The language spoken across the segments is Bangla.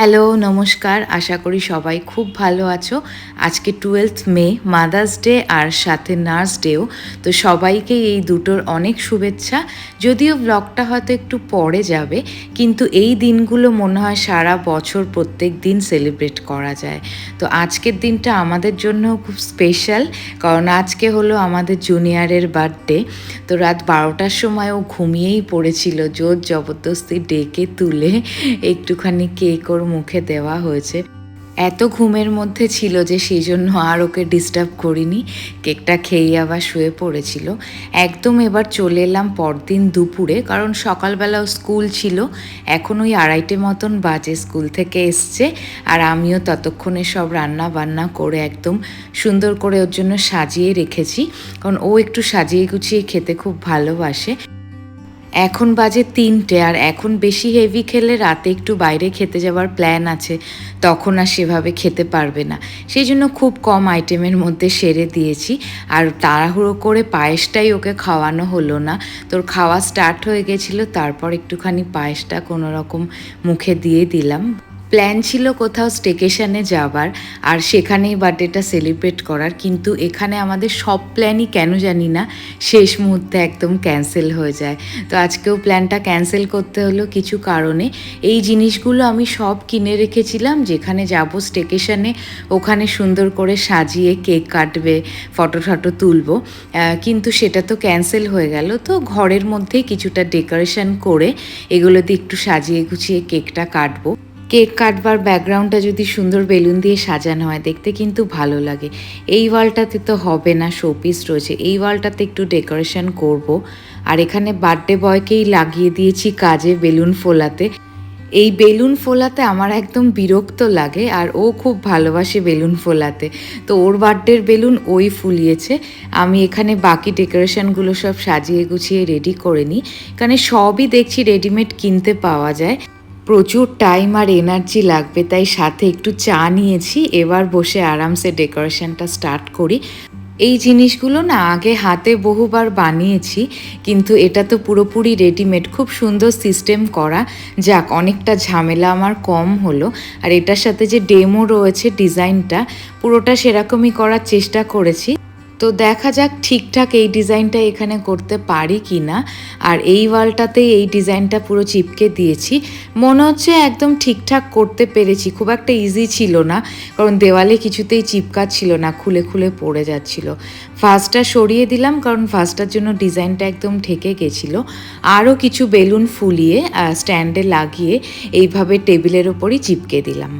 হ্যালো, নমস্কার। আশা করি সবাই খুব ভালো আছো। আজকে টুয়েলথ মে, মাদার্স ডে আর সাথে নার্স ডেও তো সবাইকে এই দুটোর অনেক শুভেচ্ছা। যদিও ব্লগটা হয়তো একটু পরে যাবে, কিন্তু এই দিনগুলো মনে হয় সারা বছর প্রত্যেক দিন সেলিব্রেট করা যায়। তো আজকের দিনটা আমাদের জন্য খুব স্পেশাল কারণ আজকে হলো আমাদের জুনিয়রের বার্থডে তো রাত বারোটার সময় ও ঘুমিয়েই পড়েছিল, জোর জবরদস্তি ডেকে তুলে একটুখানি কেক ওর মুখে দেওয়া হয়েছে। এত ঘুমের মধ্যে ছিল যে সেই জন্য আর ওকে ডিস্টার্ব করিনি। কেকটা খেয়ে আবার শুয়ে পড়েছিল। একদম এবার চলে এলাম পরদিন দুপুরে, কারণ সকালবেলাও স্কুল ছিল। এখন ওই আড়াইটে মতন বাজে স্কুল থেকে এসছে আর আমিও ততক্ষণে সব রান্না বান্না করে একদম সুন্দর করে ওর জন্য সাজিয়ে রেখেছি। কারণ ও একটু সাজিয়ে গুছিয়ে খেতে খুব ভালোবাসে। এখন বাজে তিনটে আর এখন বেশি হেভি খেলে রাতে একটু বাইরে খেতে যাওয়ার প্ল্যান আছে, তখন আর সেভাবে খেতে পারবে না। সেই জন্য খুব কম আইটেমের মধ্যে সেরে দিয়েছি। আর তাড়াহুড়ো করে পায়েসটাই ওকে খাওয়ানো হলো না। তোর খাওয়া স্টার্ট হয়ে গেছিল, তারপর একটুখানি পায়েসটা কোনোরকম মুখে দিয়ে দিলাম। প্ল্যান ছিল কোথাও স্টেকেশনে যাবার আর সেখানেই বার্থডেটা সেলিব্রেট করার। কিন্তু এখানে আমাদের সব প্ল্যানই কেন জানি না, শেষ মুহূর্তে একদম ক্যান্সেল হয়ে যায়। তো আজকেও প্ল্যানটা ক্যান্সেল করতে হলো কিছু কারণে। এই জিনিসগুলো আমি সব কিনে রেখেছিলাম, যেখানে যাব স্টেকেশনে ওখানে সুন্দর করে সাজিয়ে কেক কাটবে ফটো টটো তুলবো। কিন্তু সেটা তো ক্যান্সেল হয়ে গেল। তো ঘরের মধ্যেই কিছুটা ডেকোরেশন করে এগুলোতে একটু সাজিয়ে গুছিয়ে কেকটা কাটবো। কেক কাটবার ব্যাকগ্রাউন্ডটা যদি সুন্দর বেলুন দিয়ে সাজানো হয়, দেখতে কিন্তু ভালো লাগে। এই ওয়ালটাতে তো হবে না শোপিস রয়েছে। এই ওয়ালটাতে একটু ডেকোরেশন করব। আর এখানে বার্থডে বয়কেই লাগিয়ে দিয়েছি কাজে বেলুন ফোলাতে। এই বেলুন ফোলাতে আমার একদম বিরক্ত লাগে, আর ও খুব ভালোবাসে বেলুন ফোলাতে। তো ওর বার্থডের বেলুন ওই ফুলিয়েছে। আমি এখানে বাকি ডেকোরেশনগুলো সব সাজিয়ে গুছিয়ে রেডি করে নিই। এখানে সবই দেখছি রেডিমেড কিনতে পাওয়া যায়। প্রচুর টাইম আর এনার্জি লাগবে, তাই সাথে একটু চা নিয়েছি। এবার বসে আরামসে ডেকোরেশনটা স্টার্ট করি। এই জিনিসগুলো না আগে হাতে বহুবার বানিয়েছি, কিন্তু এটা তো পুরোপুরি রেডিমেড খুব সুন্দর সিস্টেম করা। যাক, অনেকটা ঝামেলা আমার কম হলো। আর এটার সাথে যে ডেমো রয়েছে ডিজাইনটা পুরোটা সেরকমই করার চেষ্টা করেছি। তো দেখা যাক ঠিকঠাক এই ডিজাইনটা এখানে করতে পারি কি না আর এই ওয়ালটাতেই এই ডিজাইনটা পুরো চিপকে দিয়েছি। মনে হচ্ছে একদম ঠিকঠাক করতে পেরেছি, খুব একটা ইজি ছিল না, কারণ দেওয়ালে কিছুতেই চিপকাচ্ছিল না, খুলে খুলে পড়ে যাচ্ছিল। ফার্স্টটা সরিয়ে দিলাম, কারণ ফার্স্টটার জন্য ডিজাইনটা একদম ঠেকে গেছিল। আরও কিছু বেলুন ফুলিয়ে স্ট্যান্ডে লাগিয়ে এইভাবে টেবিলের ওপরই চিপকে দিলাম।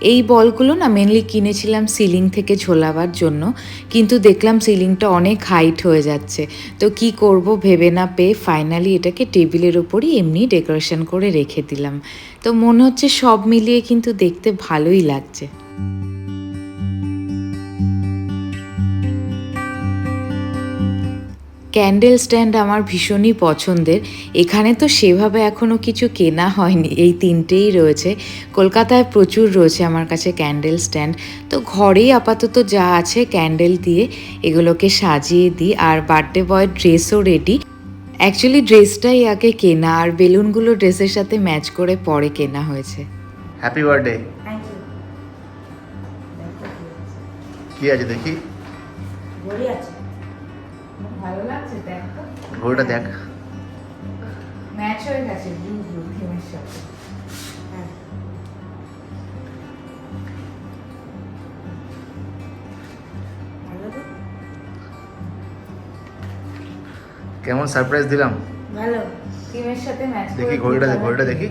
এই বলগুলো না মেনলি কিনেছিলাম সিলিং থেকে ঝোলাবার জন্য, কিন্তু দেখলাম সিলিংটা অনেক হাইট হয়ে যাচ্ছে। তো কি করব ভেবে না পেয়ে ফাইনালি এটাকে টেবিলের ওপরই এমনি ডেকোরেশন করে রেখে দিলাম। তো মনে হচ্ছে সব মিলিয়ে কিন্তু দেখতে ভালোই লাগছে। ক্যান্ডেল স্ট্যান্ড আমার ভীষণই পছন্দের। এখানে তো সেভাবে এখনও কিছু কেনা হয়নি। এই তিনটেই রয়েছে। কলকাতায় প্রচুর রয়েছে আমার কাছে ক্যান্ডেল স্ট্যান্ড। তো ঘরেই আপাতত যা আছে ক্যান্ডেল দিয়ে এগুলোকে সাজিয়ে দিই। আর বার্থডে বয়ের ড্রেসও রেডি অ্যাকচুয়ালি ড্রেসটাই আগে কেনা। আর বেলুনগুলো ড্রেসের সাথে ম্যাচ করে পরে কেনা হয়েছে। হ্যাপি বার্থডে কি আছে দেখি? আছে। ভালো লাগছে দেখ তো। ঘড়িটা দেখ। ম্যাচ হয়ে গেছে ব্লু ব্লু থিমের সাথে। হ্যাঁ। ভালো তো? কেমন সারপ্রাইজ দিলাম? ভালো। থিমের সাথে ম্যাচ দেখি ঘড়িটা দে- ঘড়িটা দেখি।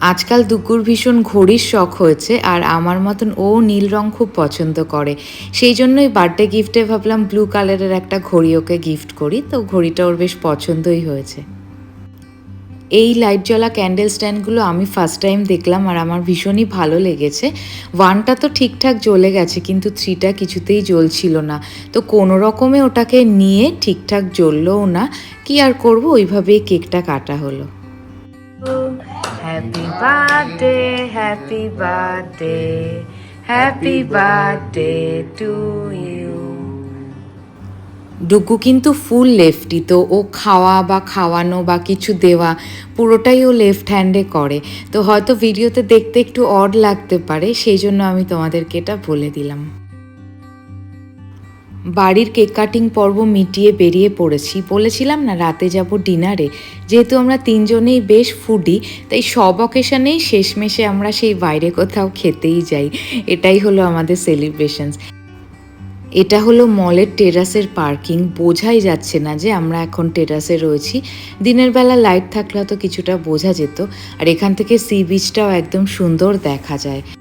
আজকাল দুকুর ভীষণ ঘড়ির শখ হয়েছে আর আমার মতন ও নীল রং খুব পছন্দ করে। সেই জন্যই বার্থডে গিফটে ভাবলাম ব্লু কালারের একটা ঘড়ি ওকে গিফট করি। তো ঘড়িটা ওর বেশ পছন্দই হয়েছে। এই লাইট জ্বলা ক্যান্ডেল স্ট্যান্ডগুলো আমি ফার্স্ট টাইম দেখলাম আর আমার ভীষণই ভালো লেগেছে। ওয়ানটা তো ঠিকঠাক জ্বলে গেছে কিন্তু থ্রিটা কিছুতেই জ্বলছিল না। তো কোনো রকমে ওটাকে নিয়ে ঠিকঠাক জ্বললোও না। কি আর করব? ওইভাবেই কেকটা কাটা হলো। Happy birthday happy birthday happy birthday to you Dugu কিন্তু ফুল লেফটি তো, ও খাওয়া বা খাওয়ানো বা কিছু দেওয়া পুরোটাই ও লেফট হ্যান্ডে করে। তো হয়তো ভিডিওতে দেখতে একটু অড লাগতে পারে, সেই জন্য আমি তোমাদেরকে এটা বলে দিলাম। বাড়ির কেক কাটিং পর্ব মিটিয়ে বেরিয়ে পড়েছি। বলেছিলাম না, রাতে যাব ডিনারে। যেহেতু আমরা তিনজনেই বেশ ফুডি, তাই সব অকেশনেই শেষমেশে আমরা সেই বাইরে কোথাও খেতেই যাই। এটাই হলো আমাদের সেলিব্রেশনস এটা হলো মলের টেরাসের পার্কিং। বোঝাই যাচ্ছে না যে আমরা এখন টেরাসে রয়েছি। দিনের বেলা লাইট থাকলে তো কিছুটা বোঝা যেত। আর এখান থেকে সি বিচটাও একদম সুন্দর দেখা যায়।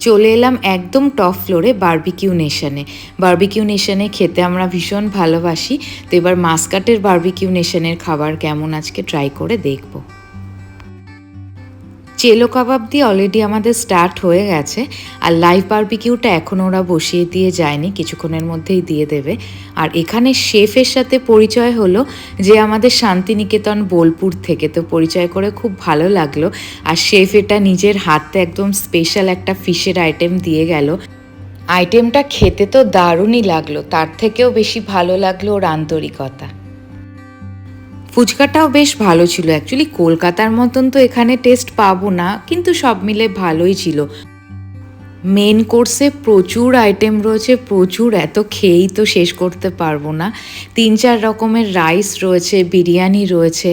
চলে এলাম একদম টপ ফ্লোরে বার্বিকিউ নেশনে বার্বিকিউ নেশনে খেতে আমরা ভীষণ ভালোবাসি। তো এবার মাসকাটের বার্বিকিউ নেশনের খাবার কেমন আজকে? ট্রাই করে দেখব। চেলো কাবাব দিয়ে অলরেডি আমাদের স্টার্ট হয়ে গেছে। আর লাইভ বার্বিকিউটা এখন ওরা বসিয়ে দিয়ে যায়নি, কিছুক্ষণের মধ্যেই দিয়ে দেবে। আর এখানে শেফের সাথে পরিচয় হলো যে আমাদের শান্তিনিকেতন বোলপুর থেকে। তো পরিচয় করে খুব ভালো লাগল। আর শেফ এটা নিজের হাতে একদম স্পেশাল একটা ফিশের আইটেম দিয়ে গেল। আইটেমটা খেতে তো দারুণই লাগল, তার থেকেও বেশি ভালো লাগল ওর আন্তরিকতা। ফুচকাটাও বেশ ভালো ছিল। অ্যাকচুয়ালি কলকাতার মতন তো এখানে টেস্ট পাবো না, কিন্তু সব মিলে ভালোই ছিল। মেন কোর্সে প্রচুর আইটেম রয়েছে, প্রচুর, এত খেয়েই তো শেষ করতে পারব না। তিন চার রকমের রাইস রয়েছে, বিরিয়ানি রয়েছে,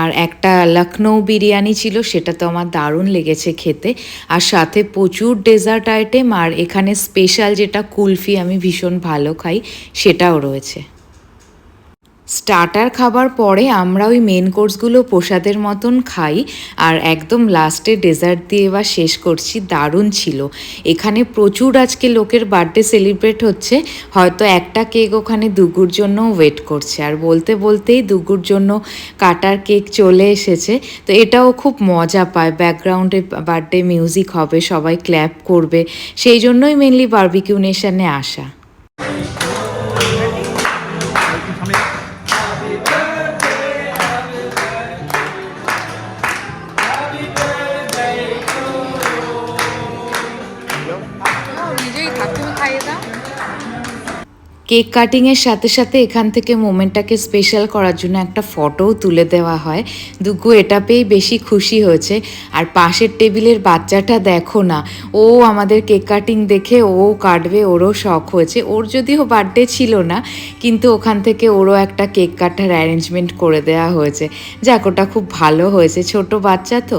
আর একটা লখনৌ বিরিয়ানি ছিল, সেটা তো আমার দারুণ লেগেছে খেতে। আর সাথে প্রচুর ডেজার্ট আইটেম আর এখানে স্পেশাল যেটা কুলফি আমি ভীষণ ভালো খাই, সেটাও রয়েছে। স্টার্টার খাবার পরে আমরা ওই মেন কোর্সগুলো প্রসাদের মতন খাই, আর একদম লাস্টে ডেজার্ট দিয়ে এবার শেষ করছি, দারুণ ছিল। এখানে প্রচুর আজকে লোকের বার্থডে সেলিব্রেট হচ্ছে, হয়তো একটা কেক ওখানে দুগুর জন্য ওয়েট করছে, আর বলতে বলতেই দুগুর জন্য কাটার কেক চলে এসেছে। তো এটাও খুব মজা পায় ব্যাকগ্রাউন্ডে বার্থডে মিউজিক হবে, সবাই ক্ল্যাপ করবে, সেই জন্যই মেনলি বার্বিকিউ নেশনে আসা। কেক কাটিংয়ের সাথে সাথে এখান থেকে মোমেন্টটাকে স্পেশাল করার জন্য একটা ফটোও তুলে দেওয়া হয়। দুগু, এটা পেয়েই বেশি খুশি হয়েছে। আর পাশের টেবিলের বাচ্চাটা দেখো না, ও আমাদের কেক কাটিং দেখে ও কাটবে, ওরও শখ হয়েছে। ওর যদিও বার্থডে ছিল না, কিন্তু ওখান থেকে ওরও একটা কেক কাটার অ্যারেঞ্জমেন্ট করে দেওয়া হয়েছে। যাক, ওটা খুব ভালো হয়েছে। ছোট বাচ্চা তো?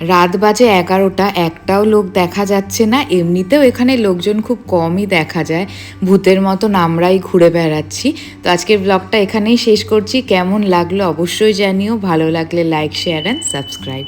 রাত বাজে এগারোটা, একটাও লোক দেখা যাচ্ছে না। এমনিতেও এখানে লোকজন খুব কমই দেখা যায়। ভূতের মতন আমরাই ঘুরে বেড়াচ্ছি। তো আজকের ব্লগটা এখানেই শেষ করছি। কেমন লাগল অবশ্যই জানিও। ভালো লাগলে লাইক শেয়ার অ্যান্ড সাবস্ক্রাইব